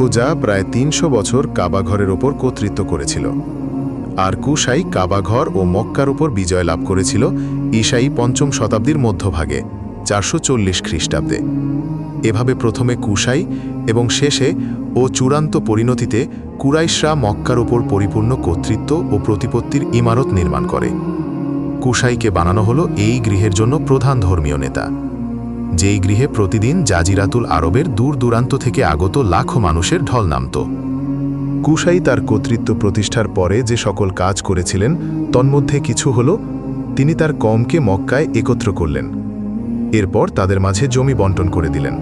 খুজা প্রায় তিনশো বছর কাবাঘরের ওপর কর্তৃত্ব করেছিল। আর কুশাই কাবাঘর ও মক্কার উপর বিজয় লাভ করেছিল ঈশাই পঞ্চম শতাব্দীর মধ্যভাগে, চারশো চল্লিশ খ্রিস্টাব্দে। এভাবে প্রথমে কুশাই এবং শেষে ও চূড়ান্ত পরিণতিতে কুরাইশরা মক্কার ওপর পরিপূর্ণ কর্তৃত্ব ও প্রতিপত্তির ইমারত নির্মাণ করে। কুশাইকে বানানো হলো এই গৃহের জন্য প্রধান ধর্মীয় নেতা। যেই গৃহে প্রতিদিন জাজিরাতুল আরবের দূর দূরান্ত থেকে আগত লাখো মানুষের ঢল নামত। কুশাই তার কর্তৃত্ব প্রতিষ্ঠার পরে যে সকল কাজ করেছিলেন, তন্মধ্যে কিছু হল, তিনি তার কমকে মক্কায় একত্র করলেন। এরপর তাদের মাঝে জমি বন্টন করে দিলেন।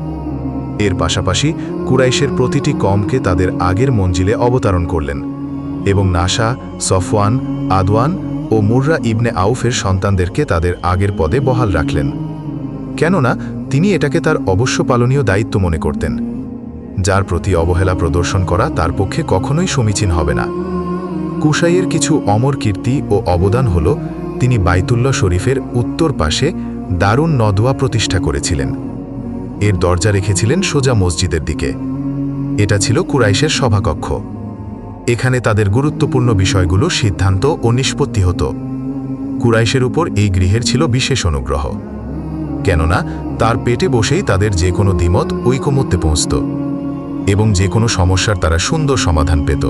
এর পাশাপাশি কুরাইশের প্রতিটি কমকে তাদের আগের মঞ্জিলে অবতারণ করলেন এবং নাসা, সফওয়ান, আদওয়ান ও মুর্রা ইবনে আউফের সন্তানদেরকে তাদের আগের পদে বহাল রাখলেন। কেননা তিনি এটাকে তার অবশ্য পালনীয় দায়িত্ব মনে করতেন। যার প্রতি অবহেলা প্রদর্শন করা তার পক্ষে কখনোই সমীচীন হবে না। কুশাইয়ের কিছু অমর কীর্তি ও অবদান হল, তিনি বাইতুল্লাহ শরীফের উত্তর পাশে দারুণ নদোয়া প্রতিষ্ঠা করেছিলেন। এর দরজা রেখেছিলেন সোজা মসজিদের দিকে। এটা ছিল কুরাইশের সভাকক্ষ। এখানে তাদের গুরুত্বপূর্ণ বিষয়গুলো সিদ্ধান্ত ও নিষ্পত্তি হতো। কুরাইশের উপর এই গৃহের ছিল বিশেষ অনুগ্রহ। কেননা তার পেটে বসেই তাদের যে কোনো দ্বিমত ঐকমত্যে পৌঁছত এবং যে কোনো সমস্যার তারা সুন্দর সমাধান পেত।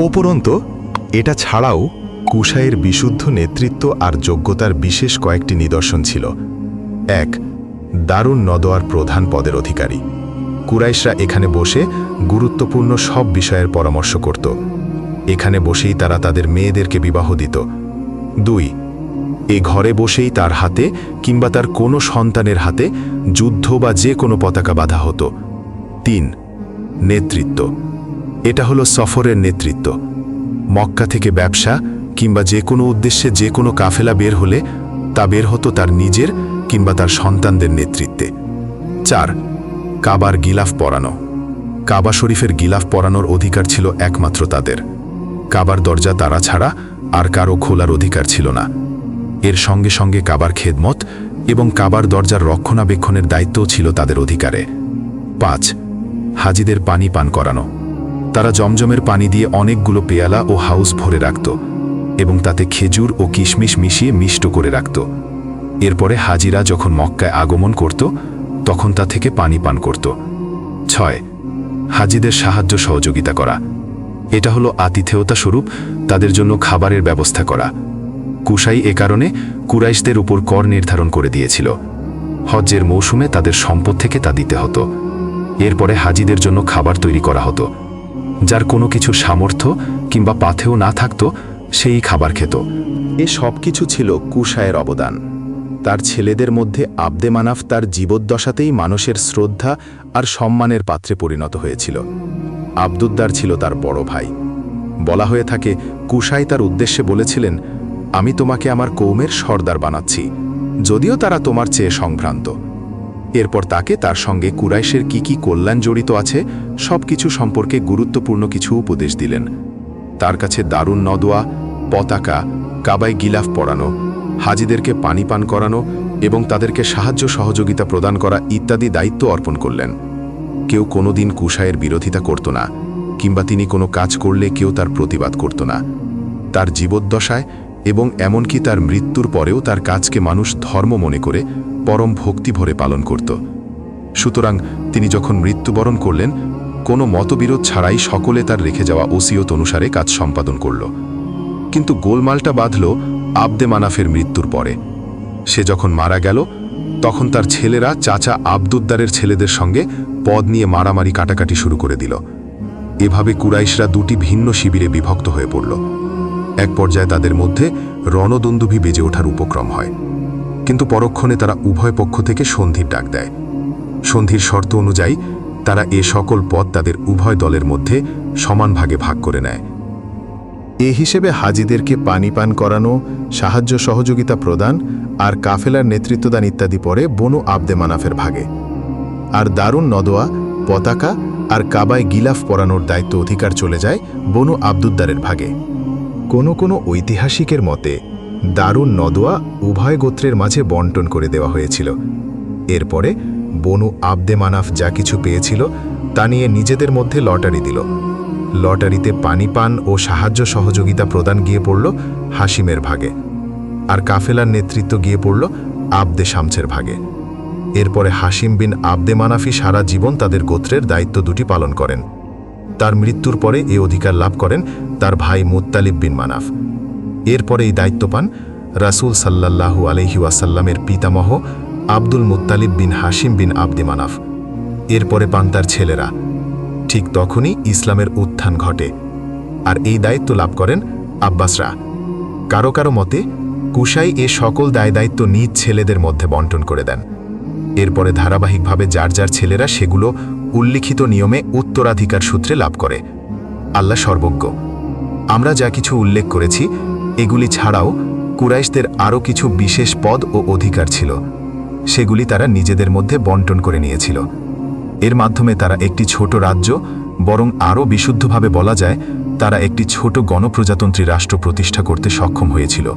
উপরন্ত, এটা ছাড়াও কুশাইয়ের বিশুদ্ধ নেতৃত্ব আর যোগ্যতার বিশেষ কয়েকটি নিদর্শন ছিল। এক, দারুণ নদোয়ার প্রধান পদের অধিকারী। কুরাইশরা এখানে বসে গুরুত্বপূর্ণ সব বিষয়ের পরামর্শ করত। এখানে বসেই তারা তাদের মেয়েদেরকে বিবাহ দিত। দুই এ ঘরে বসেই তার হাতে কিংবা তার কোনো সন্তানের হাতে যুদ্ধ বা যে কোনো পতাকা বাঁধা হতো। তিন, নেতৃত্ব। এটা হলো সফরের নেতৃত্ব। মক্কা থেকে ব্যবসা কিংবা যে কোনো উদ্দেশ্যে যে কোনো কাফেলা বের হলে তা বের হতো তার নিজের কিংবা তার সন্তানদের নেতৃত্বে। চার, কাবার গিলাফ পরানো। কাবা শরীফের গিলাফ পরানোর অধিকার ছিল একমাত্র তাদের। কাবার দরজা তারা ছাড়া আর কারও খোলার অধিকার ছিল না। এর সঙ্গে সঙ্গে কাবার খেদমত এবং কাবার দরজার রক্ষণাবেক্ষণের দায়িত্বও ছিল তাদের অধিকারে। পাঁচ, হাজিদের পানি পান করানো। তারা জমজমের পানি দিয়ে অনেকগুলো পেয়ালা ও হাউস ভরে রাখত এবং তাতে খেজুর ও কিশমিশ মিশিয়ে মিষ্ট করে রাখত। এরপরে হাজিরা যখন মক্কায় আগমন করত, তখন তা থেকে পানি পান করত। ছয়, হাজিদের সাহায্য সহযোগিতা করা। এটা হলো আতিথেয়তা স্বরূপ, তাদের জন্য খাবারের ব্যবস্থা করা। কুশাই এ কারণে কুরাইশদের উপর কর নির্ধারণ করে দিয়েছিল। হজ্জের মৌসুমে তাদের সম্পদ থেকে তা দিতে হতো। এরপরে হাজিদের জন্য খাবার তৈরি করা হতো। যার কোনো কিছু সামর্থ্য কিংবা পাথেও না থাকত, সেই খাবার খেত। এ সব কিছু ছিল কুশায়ের অবদান। তার ছেলেদের মধ্যে আবদে মানাফ তার জীবদ্দশাতেই মানুষের শ্রদ্ধা আর সম্মানের পাত্রে পরিণত হয়েছিল। আবদুদ্দার ছিল তার বড় ভাই। বলা হয়ে থাকে, কুশাই তার উদ্দেশ্যে বলেছিলেন আমি তোমাকে আমার কৌমের সর্দার বানাচ্ছি, যদিও তারা তোমার চেয়ে সংভ্রান্ত। এরপর তাকে তার সঙ্গে কুরাইশের কি কি কল্যাণ জড়িত আছে সব কিছু সম্পর্কে গুরুত্বপূর্ণ কিছু উপদেশ দিলেন। তার কাছে দারুণ নদোয়া, পতাকা কাবায় গিলাফ পরানো, হাজিদেরকে পানি পান করানো এবং তাদেরকে সাহায্য সহযোগিতা প্রদান করা ইত্যাদি দায়িত্ব অর্পণ করলেন। কেউ কোনোদিন কুশায়ের বিরোধিতা করত না, কিংবা তিনি কোনো কাজ করলে কেউ তার প্রতিবাদ করত না। তার জীবদ্দশায় এবং এমনকি তার মৃত্যুর পরেও তার কাজকে মানুষ ধর্ম মনে করে পরম ভক্তি ভরে পালন করত। সুতরাং তিনি যখন মৃত্যুবরণ করলেন, কোনো মতবিরোধ ছাড়াই সকলে তার রেখে যাওয়া ওসিয়ত অনুসারে কাজ সম্পাদন করল। কিন্তু গোলমালটা বাঁধল আবদে মানাফের মৃত্যুর পরে। সে যখন মারা গেল, তখন তার ছেলেরা চাচা আবদুদ্দারের ছেলেদের সঙ্গে পদ নিয়ে মারামারি কাটাকাটি শুরু করে দিল। এভাবে কুরাইশরা দুটি ভিন্ন শিবিরে বিভক্ত হয়ে পড়ল। এক পর্যায়ে তাদের মধ্যে রণদন্দুভি বেজে ওঠার উপক্রম হয়। কিন্তু পরক্ষণে তারা উভয় পক্ষ থেকে সন্ধির ডাক দেয়। সন্ধির শর্ত অনুযায়ী তারা এ সকল পদ তাদের উভয় দলের মধ্যে সমান ভাগে ভাগ করে নেয়। এ হিসেবে হাজিদেরকে পানি পান করানো, সাহায্য সহযোগিতা প্রদান আর কাফেলার নেতৃত্বদান ইত্যাদি পরে বনু আবদে মানাফের ভাগে। আর দারুণ নদোয়া, পতাকা আর কাবায় গিলাফ পরানোর দায়িত্ব অধিকার চলে যায় বনু আবদুদ্দারের ভাগে। কোনো কোনো ঐতিহাসিকের মতে, দারুণ নদোয়া উভয় গোত্রের মাঝে বন্টন করে দেওয়া হয়েছিল। এরপরে বনু আবদে মানাফ যা কিছু পেয়েছিল তা নিয়ে নিজেদের মধ্যে লটারি দিল। লটারিতে পানি পান ও সাহায্য সহযোগিতা প্রদান গিয়ে পড়ল হাসিমের ভাগে। আর কাফেলার নেতৃত্ব গিয়ে পড়ল আবদে শামছের ভাগে। এরপরে হাসিম বিন আবদে মানাফি সারা জীবন তাদের গোত্রের দায়িত্ব দুটি পালন করেন। তার মৃত্যুর পরে এ অধিকার লাভ করেন তার ভাই মুত্তালিব বিন মানাফ। এরপরে এই দায়িত্ব পান রাসুল সাল্লাল্লাহু আলহি ওয়াসাল্লামের পিতামহ Abdul Muttalib bin Hashim bin Abdi Manaf. এরপরে পান তার ছেলেরা। ঠিক তখনই ইসলামের উত্থান ঘটে আর এই দায়িত্ব লাভ করেন আব্বাসরা। কারও কারও মতে, কুশাই এ সকল দায় দায়িত্ব নিজ ছেলেদের মধ্যে বন্টন করে দেন। এরপরে ধারাবাহিকভাবে যার যার ছেলেরা সেগুলো উল্লিখিত নিয়মে উত্তরাধিকার সূত্রে লাভ করে। আল্লাহ সর্বজ্ঞ। আমরা যা কিছু উল্লেখ করেছি, এগুলি ছাড়াও কুরাইশদের আরও কিছু বিশেষ পদ ও অধিকার ছিল। সেগুলি তারা নিজেদের মধ্যে বন্টন করে নিয়েছিল। এর মাধ্যমে তারা একটি ছোট রাজ্য, বরং আরও বিশুদ্ধভাবে বলা যায়, তারা একটি ছোট গণপ্রজাতন্ত্রী রাষ্ট্র প্রতিষ্ঠা করতে সক্ষম হয়েছিল।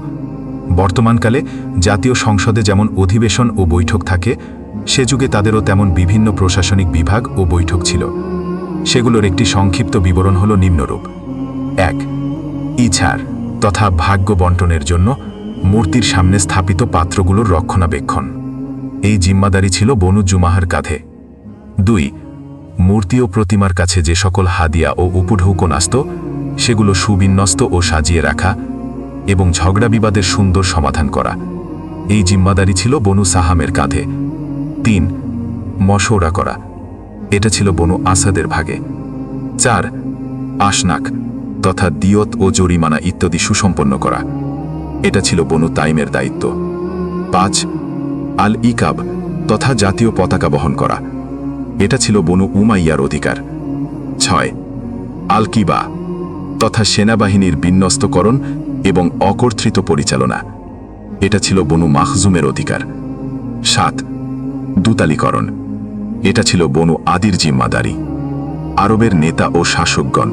বর্তমানকালে জাতীয় সংসদে যেমন অধিবেশন ও বৈঠক থাকে সে যুগে তাদেরও তেমন বিভিন্ন প্রশাসনিক বিভাগ ও বৈঠক ছিল। সেগুলোর একটি সংক্ষিপ্ত বিবরণ হল নিম্নরূপ। এক, ইছার তথা ভাগ্য বন্টনের জন্য মূর্তির সামনে স্থাপিত পাত্রগুলোর রক্ষণাবেক্ষণ। এই জিম্মাদারি ছিল বনু জুমাহার কাঁধে। দুই, মূর্তি ও প্রতিমার কাছে যে সকল হাদিয়া ও উপঢৌকন আসত সেগুলো সুবিন্যস্ত ও সাজিয়ে রাখা এবং ঝগড়া বিবাদের সুন্দর সমাধান করা। এই জিম্মাদারি ছিল বনু সাহামের কাঁধে। তিন মশৌরা করা। এটা ছিল বনু আসাদের ভাগে। চার, আশনাক তথা দিয়ত ও জরিমানা ইত্যাদি সুসম্পন্ন করা। এটা ছিল বনু তাইমের দায়িত্ব। পাঁচ আল ইকাব তথা জাতীয় পতাকা বহন করা। এটা ছিল বনু উমাইয়ার অধিকার। ছয় আল কিবা তথা সেনাবাহিনীর বিন্যস্তকরণ এবং অকর্তৃত পরিচালনা। এটা ছিল বনু মাহজুমের অধিকার। সাত দুতালিকরণ। এটা ছিল বনু আদির জিম্মাদারি, আরবের নেতা ও শাসকগণ।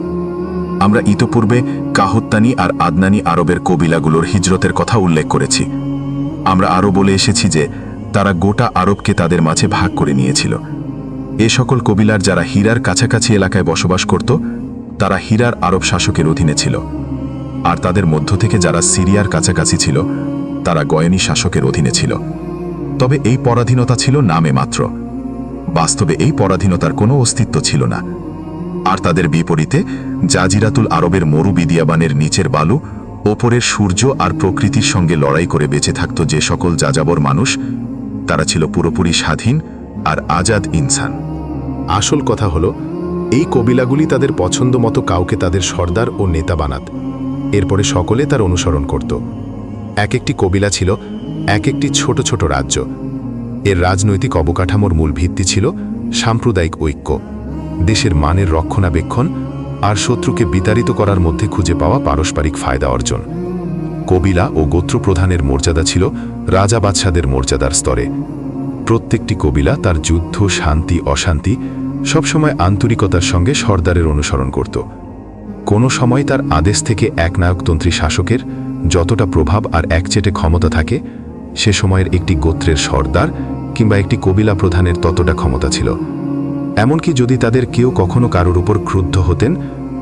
আমরা ইতপূর্বে কাহত্তানি আর আদনানি আরবের কবিলাগুলোর হিজরতের কথা উল্লেখ করেছি। আমরা আরও বলে এসেছি যে, তারা গোটা আরবকে তাদের মাঝে ভাগ করে নিয়েছিল। এ সকল কবিলার যারা হীরার কাছাকাছি এলাকায় বসবাস করত, তারা হীরার আরব শাসকের অধীনে ছিল। আর তাদের মধ্য থেকে যারা সিরিয়ার কাছাকাছি ছিল, তারা গয়নী শাসকের অধীনে ছিল। তবে এই পরাধীনতা ছিল নামে মাত্র। বাস্তবে এই পরাধীনতার কোনো অস্তিত্ব ছিল না। আর তাদের বিপরীতে, জাজিরাতুল আরবের মরু বিদিয়াবানের নিচের বালু, ওপরের সূর্য আর প্রকৃতির সঙ্গে লড়াই করে বেঁচে থাকত যে সকল যাযাবর মানুষ, তারা ছিল পুরোপুরি স্বাধীন আর আজাদ ইনসান। আসল কথা হলো, এই কবিলাগুলি তাদের পছন্দ মতো কাউকে তাদের সর্দার ও নেতা বানাত। এরপরে সকলে তার অনুসরণ করত। এক একটি কবিলা ছিল এক একটি ছোট ছোট রাজ্য। এর রাজনৈতিক অবকাঠামোর মূল ভিত্তি ছিল সাম্প্রদায়িক ঐক্য। দেশের মানের রক্ষণাবেক্ষণ আর শত্রুকে বিতাড়িত করার মধ্যে খুঁজে পাওয়া পারস্পরিক ফায়দা অর্জন। কবিলা ও গোত্রপ্রধানের মর্যাদা ছিল রাজা বাদশাদের মর্যাদার স্তরে। প্রত্যেকটি কবিলা তার যুদ্ধ, শান্তি, অশান্তি সবসময় আন্তরিকতার সঙ্গে সর্দারের অনুসরণ করত। কোনো সময় তার আদেশ থেকে একনায়কতন্ত্রী শাসকের যতটা প্রভাব আর একচেটে ক্ষমতা থাকে সে সময়ের একটি গোত্রের সর্দার কিংবা একটি কবিলা প্রধানের ততটা ক্ষমতা ছিল। এমনকি যদি তাদের কেউ কখনো কারোর উপর ক্রুদ্ধ হতেন,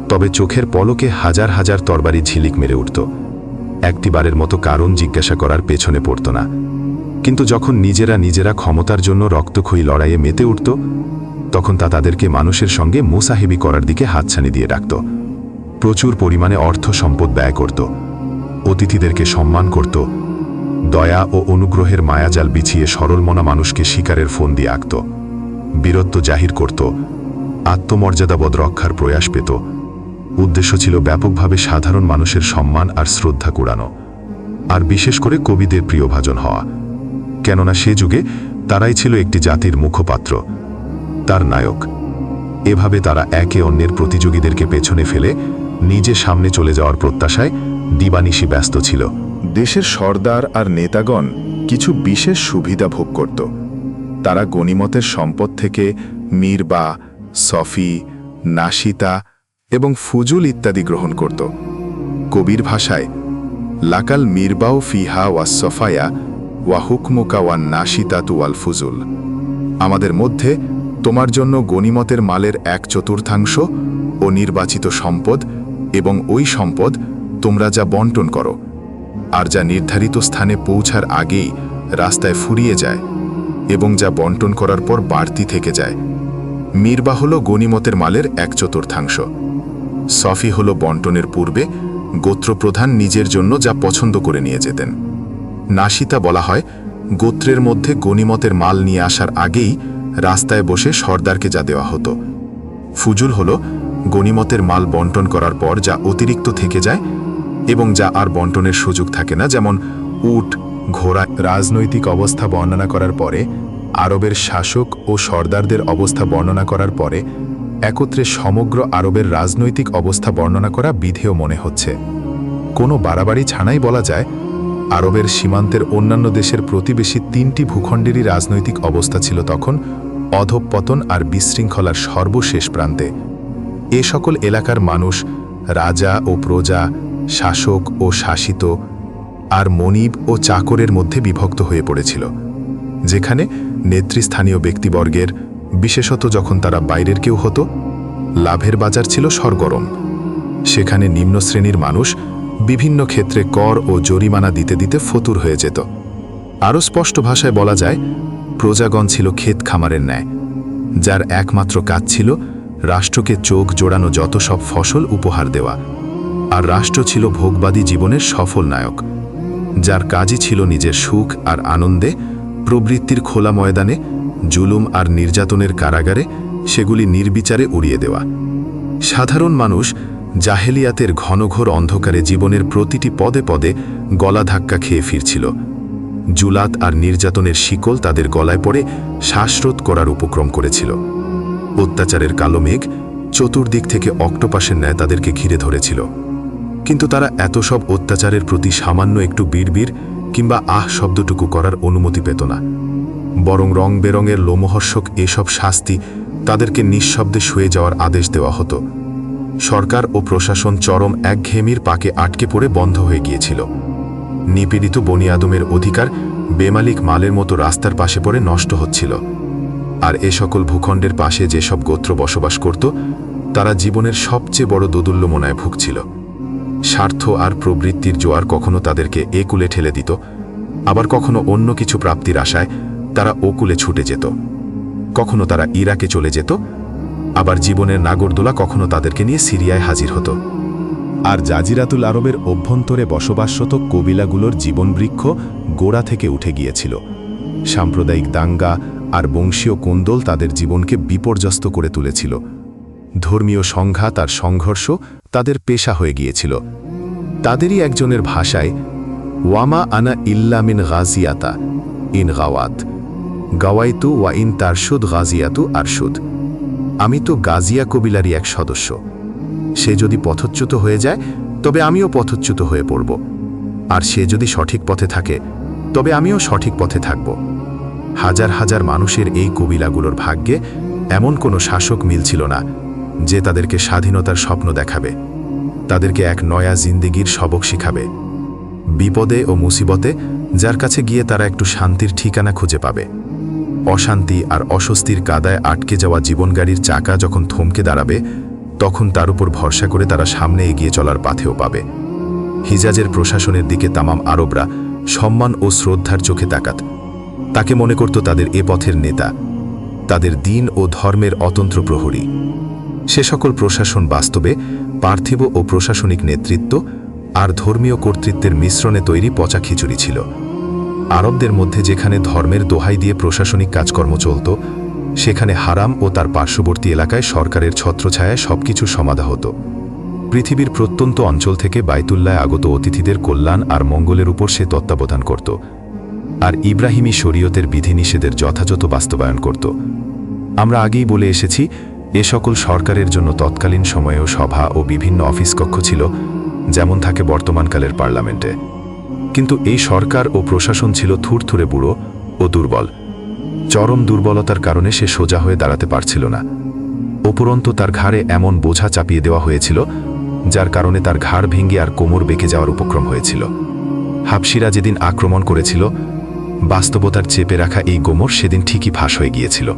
তবে চোখের পলকে হাজার হাজার তরবারি ঝিলিক মেরে উঠত। একটিবারের মতো কারণ জিজ্ঞাসা করার পেছনে পড়ত না। কিন্তু যখন নিজেরা নিজেরা ক্ষমতার জন্য রক্তক্ষয়ী লড়াইয়ে মেতে উঠত, তখন তা তাদেরকে মানুষের সঙ্গে মুসাহেবি করার দিকে হাতছানি দিয়ে রাখত। প্রচুর পরিমাণে অর্থ সম্পদ ব্যয় করত। অতিথিদেরকে সম্মান করত। দয়া ও অনুগ্রহের মায়াজাল বিছিয়ে সরলমনা মানুষকে শিকারের ফোন দিয়ে আঁকত, বীরত্ব জাহির করত আত্মমর্যাদাবোধ রক্ষার প্রয়াস পেত। উদ্দেশ্য ছিল ব্যাপকভাবে সাধারণ মানুষের সম্মান আর শ্রদ্ধা কুড়ানো, আর বিশেষ করে কবিদের প্রিয়ভাজন হওয়া। কেননা সে যুগে তারাই ছিল একটি জাতির মুখপাত্র, তার নায়ক। এভাবে তারা একে অন্যের প্রতিযোগীদেরকে পেছনে ফেলে নিজে সামনে চলে যাওয়ার প্রত্যাশায় দিবানিশি ব্যস্ত ছিল। দেশের সর্দার আর নেতাগণ কিছু বিশেষ সুবিধা ভোগ করত। তারা গণিমতের সম্পদ থেকে মীরবা, সফি, নাসিতা এবং ফুজুল ইত্যাদি গ্রহণ করত। কবির ভাষায়, লাকাল মিরবাও ফিহা ওয়া সফায়া ওয়া হুকমুকা ওয়া নাসিতাতু ওয়াল ফুজুল। আমাদের মধ্যে তোমার জন্য গনিমতের মালের এক চতুর্থাংশ ও নির্বাচিত সম্পদ এবং ওই সম্পদ তোমরা যা বন্টন করো আর যা নির্ধারিত স্থানে পৌঁছার আগেই রাস্তায় ফুরিয়ে যায় এবং যা বন্টন করার পর বাড়তি থেকে যায়। মিরবা হল গনিমতের মালের এক চতুর্থাংশ সফি হল বন্টনের পূর্বে গোত্রপ্রধান নিজের জন্য যা পছন্দ করে নিয়ে যেতেন। নাসিতা বলা হয়, গোত্রের মধ্যে গনিমতের মাল নিয়ে আসার আগেই রাস্তায় বসে সর্দারকে যা দেওয়া হতো। ফুজুল হল গনিমতের মাল বন্টন করার পর যা অতিরিক্ত থেকে যায় এবং যা আর বন্টনের সুযোগ থাকে না, যেমন উট, ঘোড়া, রাজনৈতিক অবস্থা বর্ণনা করার পরে, আরবের শাসক ও সর্দারদের অবস্থা বর্ণনা করার পরে, একত্রে সমগ্র আরবের রাজনৈতিক অবস্থা বর্ণনা করা বিধেয় মনে হচ্ছে। কোনো বাড়াবাড়ি ছাড়াই বলা যায়, আরবের সীমান্তের অন্যান্য দেশের প্রতিবেশী তিনটি ভূখণ্ডেরই রাজনৈতিক অবস্থা ছিল তখন অধঃপতন আর বিশৃঙ্খলার সর্বশেষ প্রান্তে। এ সকল এলাকার মানুষ, রাজা ও প্রজা শাসক ও শাসিত আর মনিব ও চাকরের মধ্যে বিভক্ত হয়ে পড়েছিল, যেখানে নেতৃস্থানীয় ব্যক্তিবর্গের, বিশেষত যখন তারা বাইরের কেউ হতো, লাভের বাজার ছিল সরগরম। সেখানে নিম্ন শ্রেণির মানুষ বিভিন্ন ক্ষেত্রে কর ও জরিমানা দিতে দিতে ফতুর হয়ে যেত। আরও স্পষ্ট ভাষায় বলা যায়, প্রজাগণ ছিল ক্ষেত খামারের ন্যায়। যার একমাত্র কাজ ছিল রাষ্ট্রকে চোখ জোড়ানো যত সব ফসল উপহার দেওয়া। আর রাষ্ট্র ছিল ভোগবাদী জীবনের সফল নায়ক। যার কাজই ছিল নিজের সুখ আর আনন্দে প্রবৃত্তির খোলা ময়দানে জুলুম আর নির্যাতনের কারাগারে সেগুলি নির্বিচারে উড়িয়ে দেওয়া। সাধারণ মানুষ জাহেলিয়াতের ঘনঘোর অন্ধকারে জীবনের প্রতিটি পদে পদে গলা ধাক্কা খেয়ে ফিরছিল। জুলাত আর নির্যাতনের শিকল তাদের গলায় পড়ে শ্বাসরোধ করার উপক্রম করেছিল। অত্যাচারের কালো মেঘ চতুর্দিক থেকে অক্টোপাসের ন্যায় তাদেরকে ঘিরে ধরেছিল। কিন্তু তারা এত সব অত্যাচারের প্রতি সামান্য একটু বিড়বির কিংবা আহ শব্দটুকু করার অনুমতি পেত না। বরং রং বেরঙের লোমহর্ষক এসব শাস্তি তাদেরকে নিঃশব্দে শুয়ে যাওয়ার আদেশ দেওয়া হতো। সরকার ও প্রশাসন চরম একঘেয়েমির পাকে আটকে পড়ে বন্ধ হয়ে গিয়েছিল। নিপীড়িত বনি আদমের অধিকার বেমালিক মালের মতো রাস্তার পাশে পড়ে নষ্ট হচ্ছিল। আর এ সকল ভূখণ্ডের পাশে যেসব গোত্র বসবাস করত, তারা জীবনের সবচেয়ে বড় দোদুল্য দোদুল্যমনায় ভুগছিল। স্বার্থ আর প্রবৃত্তির জোয়ার কখনো তাদেরকে এ কুলে ঠেলে দিত, আবার কখনো অন্য কিছু প্রাপ্তির আশায় তারা ও কুলে ছুটে যেত। কখনো তারা ইরাকে চলে যেত, আবার জীবনের নাগরদোলা কখনো তাদেরকে নিয়ে সিরিয়ায় হাজির হতো। আর জাজিরাতুল আরবের অভ্যন্তরে বসবাসরত কবিলাগুলোর জীবনবৃক্ষ গোড়া থেকে উঠে গিয়েছিল। সাম্প্রদায়িক দাঙ্গা আর বংশীয় কোন্দল তাদের জীবনকে বিপর্যস্ত করে তুলেছিল। ধর্মীয় সংঘাত আর সংঘর্ষ তাদের পেশা হয়ে গিয়েছিল। তাদেরই একজনের ভাষায়, ওয়ামা আনা ইল্লামিন গাজিয়াতা ইন গাওয়াত। গাওয়াইতু ওয়া ইন তারশুদ গাজিয়াতু আরশুদ। আমি তো গাজিয়া কবিলারই এক সদস্য। সে যদি পথচ্যুত হয়ে যায়, তবে আমিও পথচ্যুত হয়ে পড়ব। আর সে যদি সঠিক পথে থাকে, তবে আমিও সঠিক পথে থাকব। হাজার হাজার মানুষের এই কবিলাগুলোর ভাগ্যে এমন কোনো শাসক মিলছিল না। যে তাদেরকে স্বাধীনতার স্বপ্ন দেখাবে। তাদেরকে এক নয়া জিন্দিগির সবক শিখাবে। বিপদে ও মুসিবতে যার কাছে গিয়ে তারা একটু শান্তির ঠিকানা খুঁজে পাবে। অশান্তি আর অস্বস্তির কাদায় আটকে যাওয়া জীবনগাড়ির চাকা যখন থমকে দাঁড়াবে, তখন তার উপর ভরসা করে তারা সামনে এগিয়ে চলার পাথেও পাবে। হিজাজের প্রশাসনের দিকে তামাম আরবরা সম্মান ও শ্রদ্ধার চোখে তাকাত। তাকে মনে করত তাদের এ পথের নেতা। তাদের দিন ও ধর্মের অতন্ত্র প্রহরী। সে সকল প্রশাসন বাস্তবে পার্থিব ও প্রশাসনিক নেতৃত্ব আর ধর্মীয় কর্তৃত্বের মিশ্রণে তৈরি পচা খিচুড়ি ছিল। আরবদের মধ্যে যেখানে ধর্মের দোহাই দিয়ে প্রশাসনিক কাজকর্ম চলত, সেখানে হারাম ও তার পার্শ্ববর্তী এলাকায় সরকারের ছত্রছায়ায় সবকিছু সমাধা হতো। পৃথিবীর প্রত্যন্ত অঞ্চল থেকে বাইতুল্লায় আগত অতিথিদের কল্যাণ আর মঙ্গলের উপর সে তত্ত্বাবধান করত আর ইব্রাহিমী শরীয়তের বিধিনিষেধের যথাযথ বাস্তবায়ন করত। আমরা আগেই বলে এসেছি এ সকল সরকারের জন্য তৎকালীন সময়েও সভা ও বিভিন্ন অফিস কক্ষ ছিল, যেমন থাকে বর্তমানকালের পার্লামেন্টে। কিন্তু এই সরকার ও প্রশাসন ছিল থুরথুরে বুড়ো ও দুর্বল। চরম দুর্বলতার কারণে সে সোজা হয়ে দাঁড়াতে পারছিল না। উপরন্ত তার ঘাড়ে এমন বোঝা চাপিয়ে দেওয়া হয়েছিল, যার কারণে তার ঘাড় ভেঙে আর কোমর বেঁকে যাওয়ার উপক্রম হয়েছিল। হাবসিরা যেদিন আক্রমণ করেছিল, বাস্তবতার চেপে রাখা এই গোমর সেদিন ঠিকই ফাঁস হয়ে গিয়েছিল।